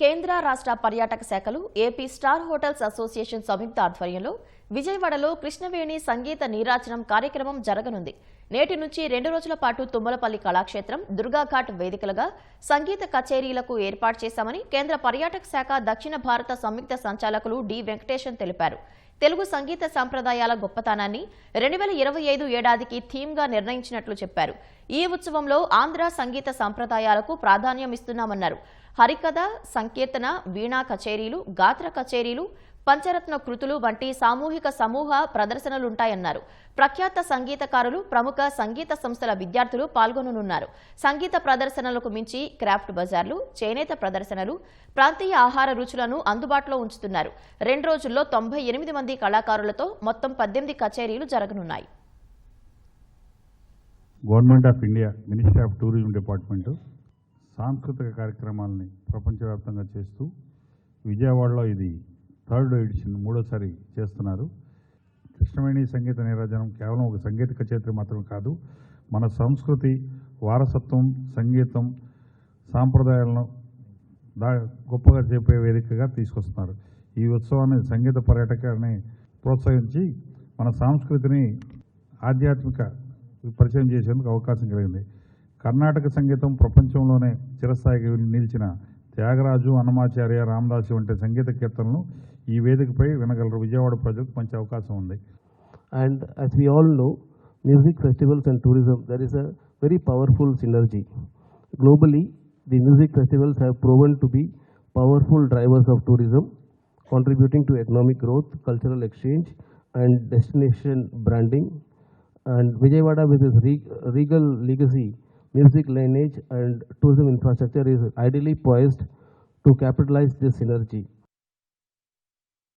కేంద్ర రాష్ట్ర పర్యాటక శాఖలు ఏపీ స్టార్ హోటల్స్ అసోసియేషన్ సంయుక్త ఆధ్వర్యంలో విజయవాడలో కృష్ణవేణి సంగీత నీరాజనం కార్యక్రమం జరగనుంది. నేటి నుంచి రెండు రోజుల పాటు తుమ్మలపల్లి కళాక్షేత్రం దుర్గాఘాట్ వేదికలుగా సంగీత కచేరీలకు ఏర్పాటు చేశామని కేంద్ర పర్యాటక శాఖ దక్షిణ భారత సంయుక్త సంచాలకులు డి. వెంకటేశన్ తెలిపారు. తెలుగు సంగీత సంప్రదాయాల గొప్పతనాన్ని రెండు వేల ఇరవై ఐదు ఏడాదికి థీమ్గా నిర్ణయించినట్లు చెప్పారు. ఈ ఉత్సవంలో ఆంధ్ర సంగీత సంప్రదాయాలకు ప్రాధాన్యం ఇస్తున్నామన్నారు హరికథ సంకీర్తన వీణా కచేరీలు గాత్ర కచేరీలు పంచరత్న కృతులు వంటి సామూహిక సమూహ ప్రదర్శనలుంటాయన్నారు. ప్రఖ్యాత సంగీతకారులు ప్రముఖ సంగీత సంస్థల విద్యార్థులు పాల్గొననున్నారు. సంగీత ప్రదర్శనలకు మించి క్రాఫ్ట్ బజార్లు చేనేత ప్రదర్శనలు ప్రాంతీయ ఆహార రుచులను అందుబాటులో ఉంచుతున్నారు. రెండు రోజుల్లో తొంభై ఎనిమిది మంది కళాకారులతో మొత్తం పద్దెనిమిది కచేరీలు జరగనున్నాయి. Government of India ministry of tourism department సాంస్కృతిక కార్యక్రమాలని ప్రపంచవ్యాప్తంగా చేస్తూ విజయవాడలో ఇది థర్డ్ ఎడిషన్ మూడోసారి చేస్తున్నారు. కృష్ణవేణి సంగీత నీరాజనం కేవలం ఒక సంగీత కచేరీ మాత్రమే కాదు మన సంస్కృతి వారసత్వం సంగీతం సాంప్రదాయాలను దా గొప్పగా చెప్పే వేదికగా తీసుకొస్తున్నారు. ఈ ఉత్సవాన్ని సంగీత పర్యాటకాన్ని ప్రోత్సహించి మన సంస్కృతిని ఆధ్యాత్మిక పరిచయం చేసేందుకు అవకాశం కలిగింది. కర్ణాటక సంగీతం ప్రపంచంలోనే చిరస్థాయికి నిలిచిన త్యాగరాజు అన్నమాచార్య రామదాసు వంటి సంగీత కీర్తనలు ఈ వేదికపై వినగలరు విజయవాడ ప్రజలకు మంచి అవకాశం ఉంది And as we all know, music festivals and tourism, there is a very powerful synergy. Globally, the music festivals have proven to be powerful drivers of tourism, contributing to economic growth, cultural exchange, and destination branding. And Vijayawada, with its re- regal legacy, music lineage, and tourism infrastructure, is ideally poised to capitalize this synergy.